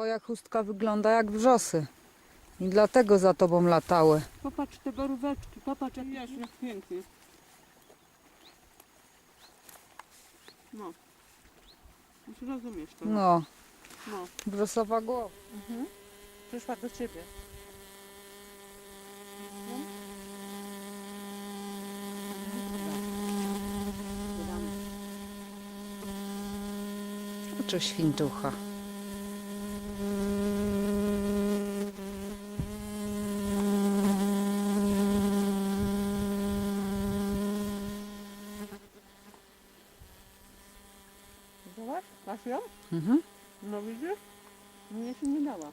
Twoja chustka wygląda jak wrzosy. I dlatego za tobą latały. Popatrz te boróweczki, popatrz jak jest, jak pięknie. No. Już rozumiesz to. No, no. wrzosowa głowa. Przyszła do ciebie. Czy świntucha. съем, угу. но видишь, мне еще не дала.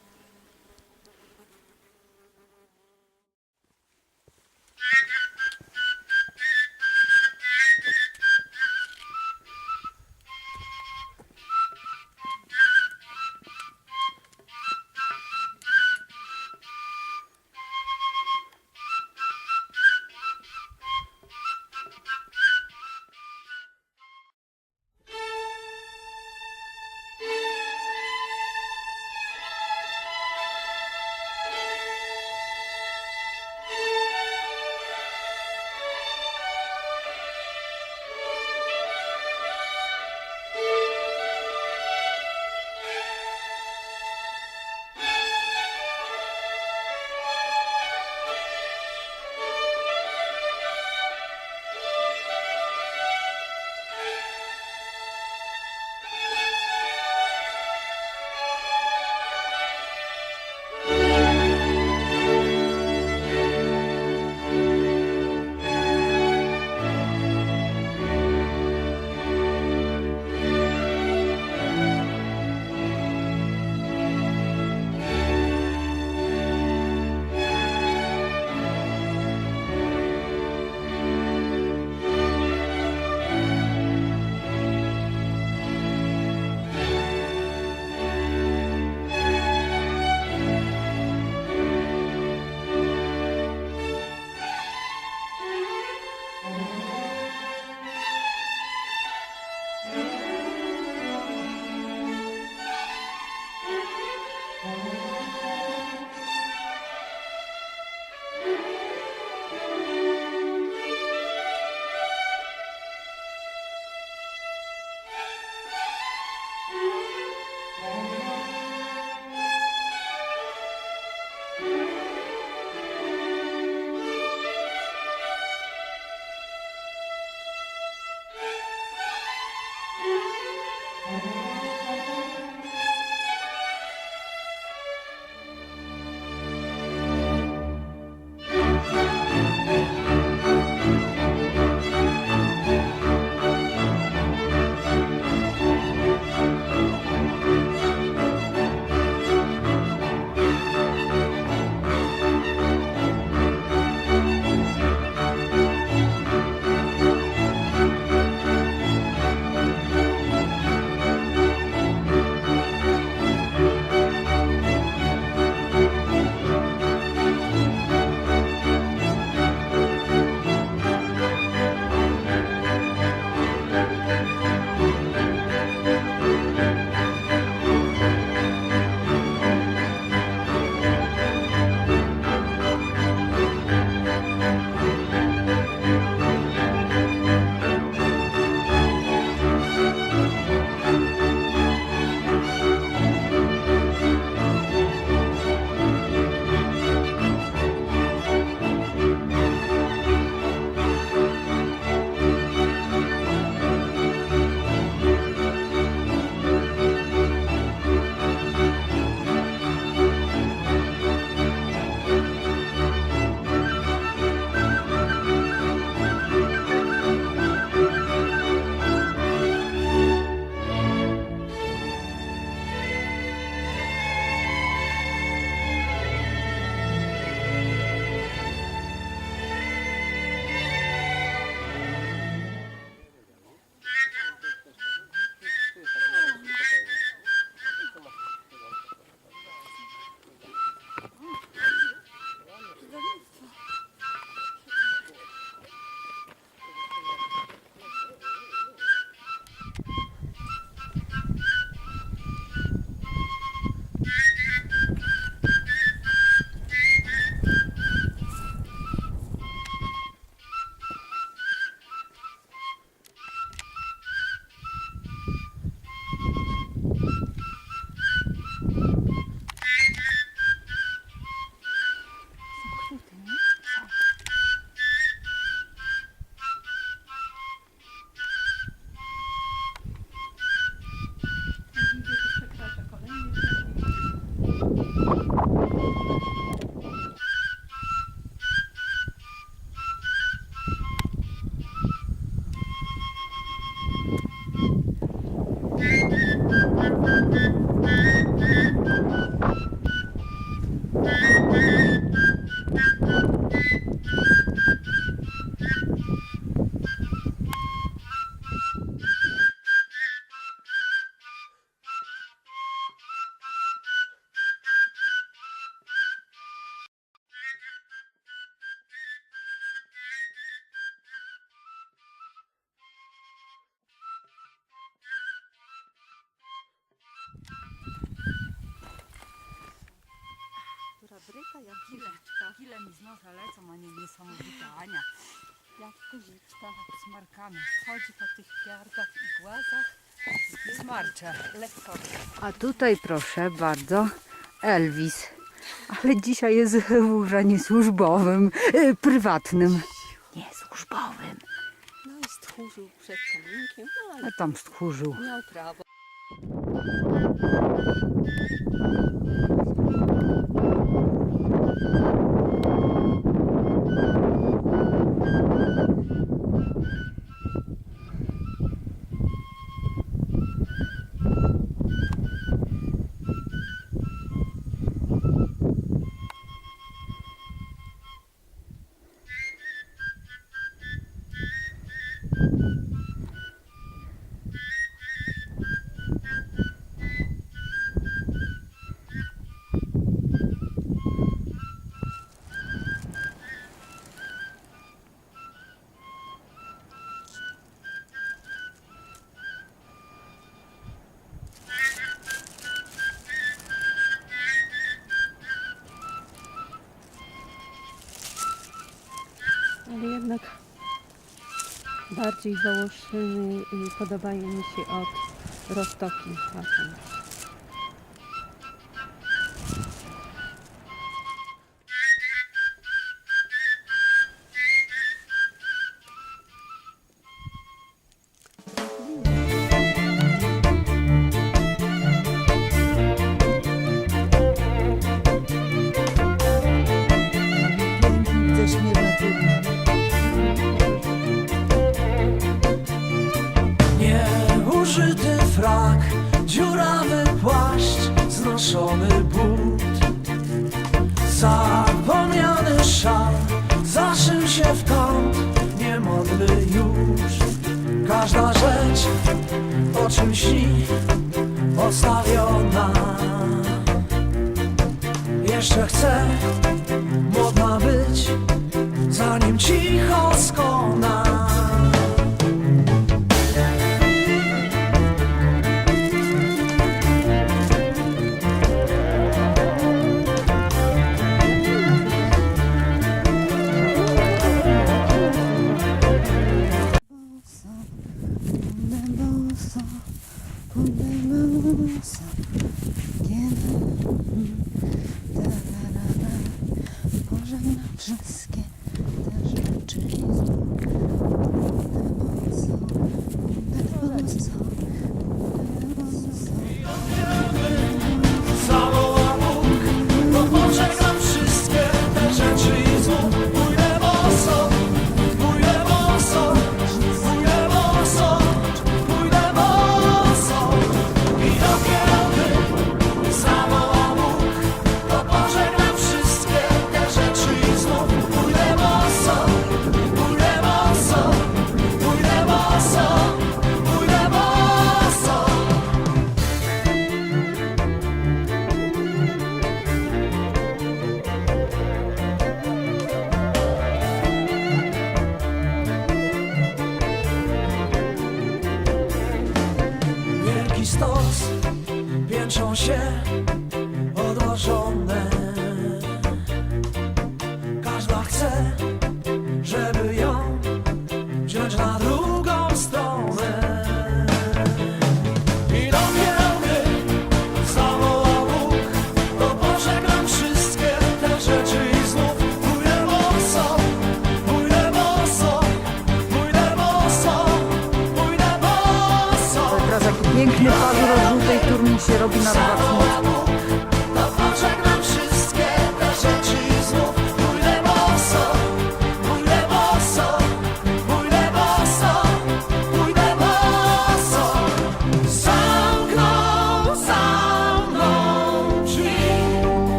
Dała. jak Kile, koziczka. kile mi z nosa lecą, a nie niesamowita Ania. Jak koziczka. Smarkamy. Chodzi po tych piardach i głazach. Smarcze. Lekko. A tutaj proszę bardzo Elvis. Ale dzisiaj jest w ubraniu służbowym, e, prywatnym. Nie służbowym. No i stchórzył przed kominkiem. No A ale tam stchórzył. miał prawo. Thank you. Bardziej Wołoszyny y, podobają mi się od Roztoki. Patrząc. Dziurawy płaszcz, znoszony but. Zapomniany szal, zaszył się w kąt, niemodny już. Każda rzecz, o czym śni, postawiona Jeszcze chcę, modna być, zanim cicho skona Skin.